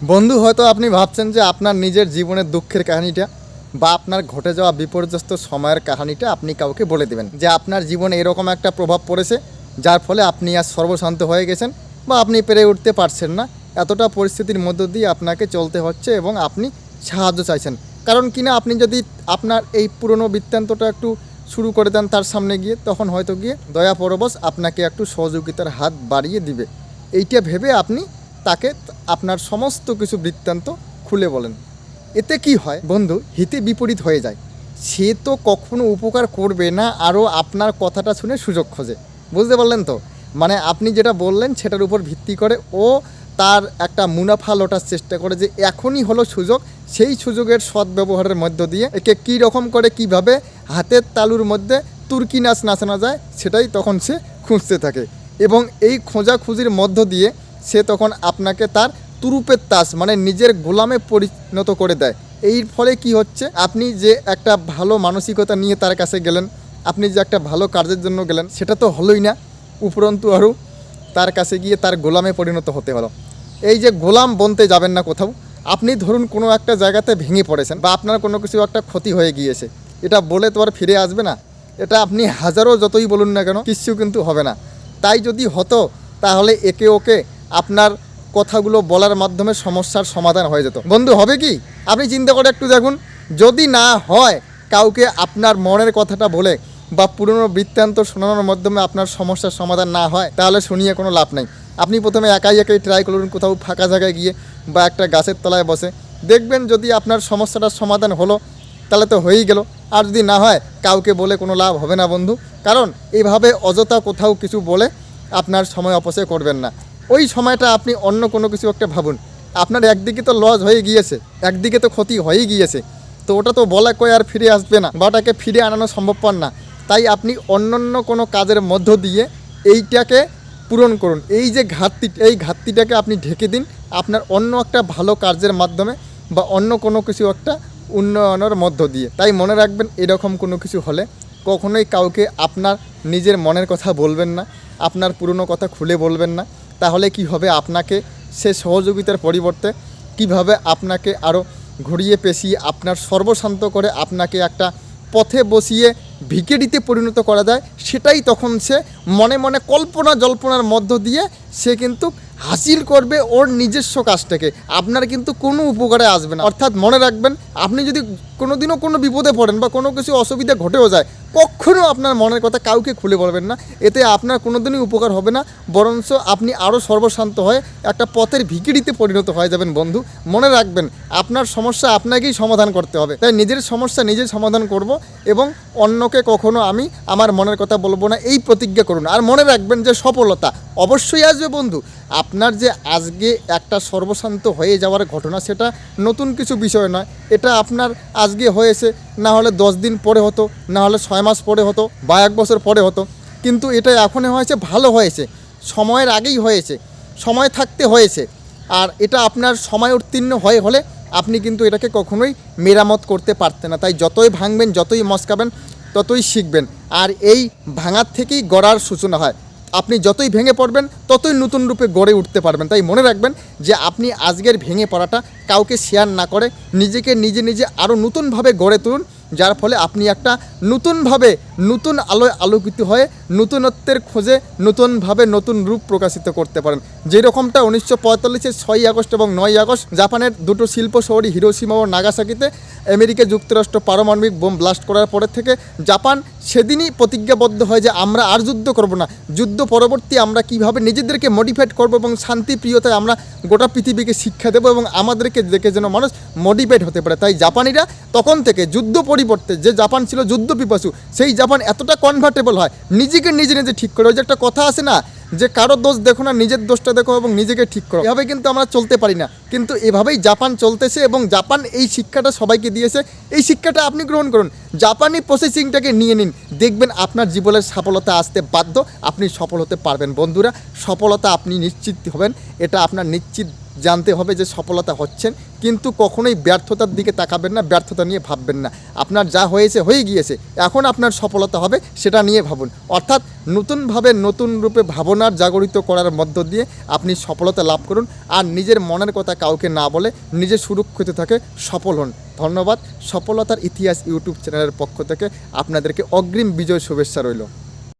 বন্ধু, হয়তো আপনি ভাবছেন যে আপনার নিজের জীবনের দুঃখের কাহিনীটা বা আপনার ঘটে যাওয়া বিপর্যস্ত সময়ের কাহিনীটা আপনি কাউকে বলে দেবেন যে আপনার জীবনে এরকম একটা প্রভাব পড়েছে যার ফলে আপনি আর সর্বশান্ত হয়ে গেছেন বা আপনি পেরে উঠতে পারছেন না। এতটা পরিস্থিতির মধ্য দিয়ে আপনাকে চলতে হচ্ছে এবং আপনি সাহায্য চাইছেন। কারণ কিনা আপনি যদি আপনার এই পুরনো বৃত্তান্তটা একটু শুরু করে দেন তার সামনে গিয়ে, তখন হয়তো গিয়ে দয়া পরবশ আপনাকে একটু সহযোগিতার হাত বাড়িয়ে দিবে। এইটা ভেবে আপনি তাকে আপনার সমস্ত কিছু বৃত্তান্ত খুলে বলেন। এতে কি হয়? বন্ধু, হিতে বিপরীত হয়ে যায়। সে তো কখনো উপকার করবে না, আরও আপনার কথাটা শুনে সুযোগ খোঁজে। বুঝতে পারলেন তো? মানে আপনি যেটা বললেন, সেটার উপর ভিত্তি করে ও তার একটা মুনাফা লোটার চেষ্টা করে যে এখনই হলো সুযোগ, সেই সুযোগের সদ্ব্যবহারের মধ্য দিয়ে একে কী রকম করে, কীভাবে হাতের তালুর মধ্যে তুর্কি নাচ নাচানো যায়, সেটাই তখন সে খুঁজতে থাকে। এবং এই খোঁজাখুঁজির মধ্য দিয়ে সে তখন আপনাকে তার তুরুপের তাস মানে নিজের গোলামে পরিণত করে দেয়। এই ফলে কি হচ্ছে? আপনি যে একটা ভালো মানসিকতা নিয়ে তার কাছে গেলেন, আপনি যে একটা ভালো কাজের জন্য গেলেন, সেটা তো হলোই না। উপরন্তু আরও তার কাছে গিয়ে তার গোলামে পরিণত হতে হলো। এই যে গোলাম বনতে যাবেন না কোথাও, আপনি ধরুন কোনো একটা জায়গাতে ভেঙে পড়েছেন বা আপনার কোনো কিছু একটা ক্ষতি হয়ে গিয়েছে, এটা বলে তো আর ফিরে আসবে না। এটা আপনি হাজারো যতই বলুন না কেন, কিচ্ছু কিন্তু হবে না। তাই যদি হতো, তাহলে একে ওকে আপনার কথাগুলো বলার মাধ্যমে সমস্যার সমাধান হয়ে যেত। বন্ধু, হবে কি? আপনি চিন্তা করে একটু দেখুন, যদি না হয় কাউকে আপনার মনের কথাটা বলে বা পুরনো বৃত্তান্ত শোনানোর মাধ্যমে আপনার সমস্যার সমাধান না হয়, তাহলে শুনিয়ে কোনো লাভ নেই। আপনি প্রথমে একাই একাই ট্রাই করুন, কোথাও ফাঁকা জায়গায় গিয়ে বা একটা গাছের তলায় বসে। দেখবেন যদি আপনার সমস্যাটার সমাধান হলো, তাহলে তো হয়েই গেল। আর যদি না হয়, কাউকে বলে কোনো লাভ হবে না, বন্ধু। কারণ এইভাবে অযথা কোথাও কিছু বলে আপনার সময় অপচয় করবেন না। ওই সময়টা আপনি অন্য কোনো কিছু একটা ভাবুন। আপনার একদিকে তো লস হয়ে গিয়েছে, একদিকে তো ক্ষতি হয়েই গিয়েছে। তো ওটা তো বলা কই আর ফিরে আসবে না, বা ওটাকে ফিরে আনানো সম্ভবপর না। তাই আপনি অন্যান্য কোনো কাজের মধ্য দিয়ে এইটাকে পূরণ করুন। এই যে ঘাটতি, এই ঘাটতিটাকে আপনি ঢেকে দিন, আপনার অন্য একটা ভালো কার্যের মাধ্যমে বা অন্য কোনো কিছু একটা উন্নয়নের মধ্য দিয়ে। তাই মনে রাখবেন, এরকম কোনো কিছু হলে কখনোই কাউকে আপনার নিজের মনের কথা বলবেন না, আপনার পুরনো কথা খুলে বলবেন না। তাহলে কি হবে আপনাকে সে সহযোগিতার পরিবর্তে কীভাবে আপনাকে আরও ঘুরিয়ে পেঁচিয়ে আপনার সর্বশান্ত করে আপনাকে একটা পথে বসিয়ে ভিকেডিতে পরিণত করা যায়, সেটাই তখন সে মনে মনে কল্পনা জল্পনার মধ্য দিয়ে সে কিন্তু হাসিল করবে ওর নিজস্ব কাজটাকে। আপনার কিন্তু কোনো উপকারে আসবে না। অর্থাৎ মনে রাখবেন, আপনি যদি কোনোদিনও কোনো বিপদে পড়েন বা কোনো কিছু অসুবিধা ঘটেও যায় কখনও আপনার মনের কথা কাউকে খুলে বলবেন না। এতে আপনার কোনোদিনই উপকার হবে না, বরঞ্চ আপনি আরও সর্বশান্ত হয়ে একটা পথের ভিকিরিতে পরিণত হয়ে যাবেন বন্ধু। মনে রাখবেন, আপনার সমস্যা আপনাকেই সমাধান করতে হবে। তাই নিজের সমস্যা নিজে সমাধান করব এবং অন্যকে কখনো আমি আমার মনের কথা বলব না, এই প্রতিজ্ঞা করুন। আর মনে রাখবেন যে সফলতা অবশ্যই আসবে বন্ধু। আপনার যে আজকে একটা সর্বশান্ত হয়ে যাওয়ার ঘটনা, সেটা নতুন কিছু বিষয় নয়। এটা আপনার আজকে হয়েছে, না হলে দশ দিন পরে হতো, না হলে ছয় মাস পরে হতো বা এক বছর পরে হতো। কিন্তু এটা এখনই হয়েছে, ভালো হয়েছে। সময়ের আগেই হয়েছে, সময় থাকতে হয়েছে। আর এটা আপনার সময় উত্তীর্ণ হয়ে হলে আপনি কিন্তু এটাকে কখনোই মেরামত করতে পারতেন না। তাই যতই ভাঙবেন, যতই মস্কাবেন, ততই শিখবেন। আর এই ভাঙার থেকেই গড়ার সূচনা হয়। আপনি যতই ভেঙে পড়বেন, ততই নতুন রূপে গড়ে উঠতে পারবেন। তাই মনে রাখবেন যে আপনি আজকের ভেঙে পড়াটা কাউকে শেয়ার না করে, নিজেকে নিজে নিজে আরও নতুনভাবে গড়ে তুলুন। যার ফলে আপনি একটা নতুনভাবে নতুন আলোয় আলোকিত হয়ে নতুনত্বের খোঁজে নতুনভাবে নতুন রূপ প্রকাশিত করতে পারেন। যেরকমটা উনিশশো পঁয়তাল্লিশের ছয়ই আগস্ট এবং নয় আগস্ট জাপানের দুটো শিল্প শহরী হিরোসীমা ও নাগাসাকিতে আমেরিকা যুক্তরাষ্ট্র পারমাণবিক বোম ব্লাস্ট করার পরে থেকে জাপান সেদিনই প্রতিজ্ঞাবদ্ধ হয় যে আমরা আর যুদ্ধ করব না। যুদ্ধ পরবর্তী আমরা কীভাবে নিজেদেরকে মডিফাইড করব এবং শান্তিপ্রিয়তায় আমরা গোটা পৃথিবীকে শিক্ষা দেবো এবং আমাদেরকে দেখে যেন মানুষ মডিফাইড হতে পারে। তাই জাপানিরা তখন থেকে যুদ্ধ পরিবর্তে যে জাপান ছিল যুদ্ধ পিপাসু, সেই জাপান এতটা কনভার্টেবল হয়, নিজেকে নিজে নিজে ঠিক করে। ওই যে একটা কথা আছে না, যে কারও দোষ দেখো না, নিজের দোষটা দেখো এবং নিজেকে ঠিক করো। এভাবে কিন্তু আমরা চলতে পারি না। কিন্তু এভাবেই জাপান চলতেছে এবং জাপান এই শিক্ষাটা সবাইকে দিয়েছে। এই শিক্ষাটা আপনি গ্রহণ করুন। জাপানি প্রসেসিংটাকে নিয়ে নিন। দেখবেন আপনার জীবনের সফলতা আসতে বাধ্য। আপনি সফল হতে পারবেন। বন্ধুরা, সফলতা আপনি নিশ্চিত হবেন। এটা আপনার নিশ্চিত জানতে হবে যে সফলতা হচ্ছেন, কিন্তু কখনোই ব্যর্থতার দিকে তাকাবেন না, ব্যর্থতা নিয়ে ভাববেন না। আপনার যা হয়েছে হয়ে গিয়েছে। এখন আপনার সফলতা হবে, সেটা নিয়ে ভাবুন। অর্থাৎ নতুনভাবে নতুন রূপে ভাবনার জাগরিত করার মধ্য দিয়ে আপনি সফলতা লাভ করুন, আর নিজের মনের কথা কাউকে না বলে নিজে সুরক্ষিত থাকে সফল হন। ধন্যবাদ। সফলতার ইতিহাস ইউটিউব চ্যানেলের পক্ষ থেকে আপনাদেরকে অগ্রিম বিজয় শুভেচ্ছা রইল।